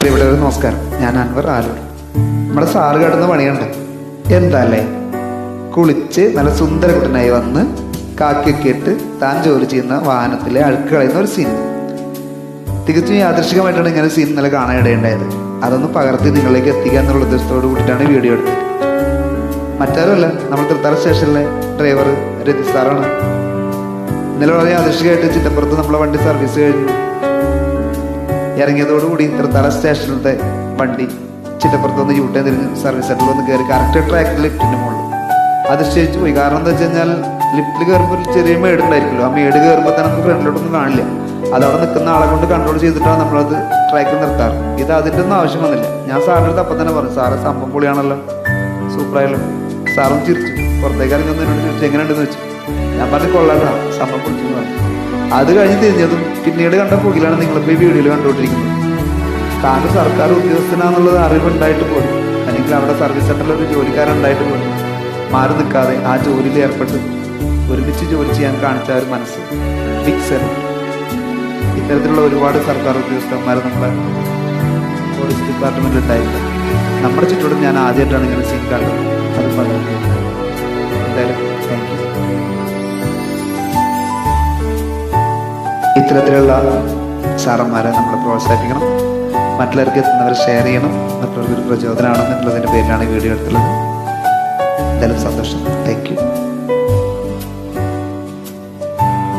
പ്രിയപ്പെട്ടവർ നമസ്കാരം. ഞാൻ അൻവർ ആലൂർ. നമ്മുടെ സാറ് കിടന്ന പണിയുണ്ട്. എന്താല്ലേ? കുളിച്ച് നല്ല സുന്ദര കുട്ടനായി വന്ന് കാക്കിയൊക്കെ ഇട്ട് താൻ ജോലി ചെയ്യുന്ന വാഹനത്തിലെ അഴുക്ക് കളയുന്ന ഒരു സീൻ തികച്ചും യാദൃശികമായിട്ടാണ് ഇങ്ങനെ സീൻ നല്ല കാണാൻ ഇടയുണ്ടായത്. അതൊന്ന് പകർത്തി നിങ്ങളിലേക്ക് എത്തിക്കുക എന്നുള്ള ഉദ്ദേശത്തോട് കൂടിയിട്ടാണ് വീഡിയോ എടുത്തത്. മറ്റാരുമല്ല നമ്മൾ തൃത്താല സ്റ്റേഷനിലെ ഡ്രൈവർ രതി സാറാണ്. ഇന്നലെ വളരെ യാദൃശികമായിട്ട് ചിറ്റപ്പുറത്ത് നമ്മളെ വണ്ടി സർവീസ് കഴിഞ്ഞു. ഇറങ്ങിയതോടുകൂടി തൃത്താല സ്റ്റേഷനിലത്തെ വണ്ടി ചിറ്റപ്പുറത്ത് ഒന്ന് യൂട്ടേൺ തിരിഞ്ഞ് സർവീസ് സെന്ററിൽ ഒന്ന് കയറി കറക്റ്റ് ട്രാക്കിൽ ലിഫ്റ്റിന് മുകളിൽ. അത് ശരിച്ചു പോയി. കാരണം എന്താ വെച്ച് കഴിഞ്ഞാൽ ലിഫ്റ്റിൽ കയറുമ്പോൾ ഒരു ചെറിയ മേട് ഉണ്ടായിരിക്കുമല്ലോ ആ മേട് കയറുമ്പോൾ തന്നെ നമുക്ക് ഫ്രണ്ടിലോട്ടൊന്നും കാണില്ല. അത് അവിടെ നിൽക്കുന്ന ആളെ കൊണ്ട് കൺട്രോൾ ചെയ്തിട്ടാണ് നമ്മളത് ട്രാക്ക് നിർത്താറ്. ഇത് അതിന്റെ ഒന്നും ആവശ്യം വന്നില്ല. ഞാൻ സാറിന്റെ അടുത്ത് അപ്പം തന്നെ പറഞ്ഞു സാറ് സംഭവം പൊളിയാണല്ലോ. സൂപ്പറായല്ലോ സാറും ചിരിച്ചു. പുറത്തേക്ക് എന്നോട് ചോദിച്ചു എങ്ങനെയുണ്ടെന്ന് വെച്ചു ഞാൻ പറഞ്ഞു കൊള്ളാട്ടാ സംഭവം പൊളിച്ചു പറഞ്ഞു. അത് കഴിഞ്ഞ് തിരിഞ്ഞതും പിന്നീട് കണ്ട പുകിലാണ് നിങ്ങളിപ്പോൾ ഈ വീഡിയോയിൽ കണ്ടുകൊണ്ടിരിക്കുന്നത്. താൻ സർക്കാർ ഉദ്യോഗസ്ഥനാന്നുള്ളത് അറിവുണ്ടായിട്ട് പോലും അല്ലെങ്കിൽ അവിടെ സർവീസ് സെന്ററിൽ ഒരു ജോലിക്കാരുണ്ടായിട്ട് പോലും മാറി നിൽക്കാതെ ആ ജോലിയിൽ ഏർപ്പെട്ട് ഒരുമിച്ച് ജോലി ചെയ്യാൻ കാണിച്ച ഒരു മനസ്സ് ബിഗ് ഇത്തരത്തിലുള്ള ഒരുപാട് സർക്കാർ ഉദ്യോഗസ്ഥന്മാർ നമ്മുടെ പോലീസ് ഡിപ്പാർട്ട്മെന്റിൽ ഉണ്ടായിട്ടുണ്ട് നമ്മുടെ ചുറ്റോടും ഞാൻ ആദ്യമായിട്ടാണ് ഇങ്ങനെ സീൻ കണ്ടത്. അത് പറഞ്ഞു ഇത്തരത്തിലുള്ള സാറന്മാരെ നമ്മൾ പ്രോത്സാഹിപ്പിക്കണം. മറ്റുള്ളവർക്ക് എത്തുന്നവർ ഷെയർ ചെയ്യണം. മറ്റുള്ളവർക്ക് പ്രചോദനമാണെന്നുള്ളതിന്റെ പേരിലാണ് വീഡിയോ എടുത്തുള്ളത്. എന്തായാലും സന്തോഷം. Thank you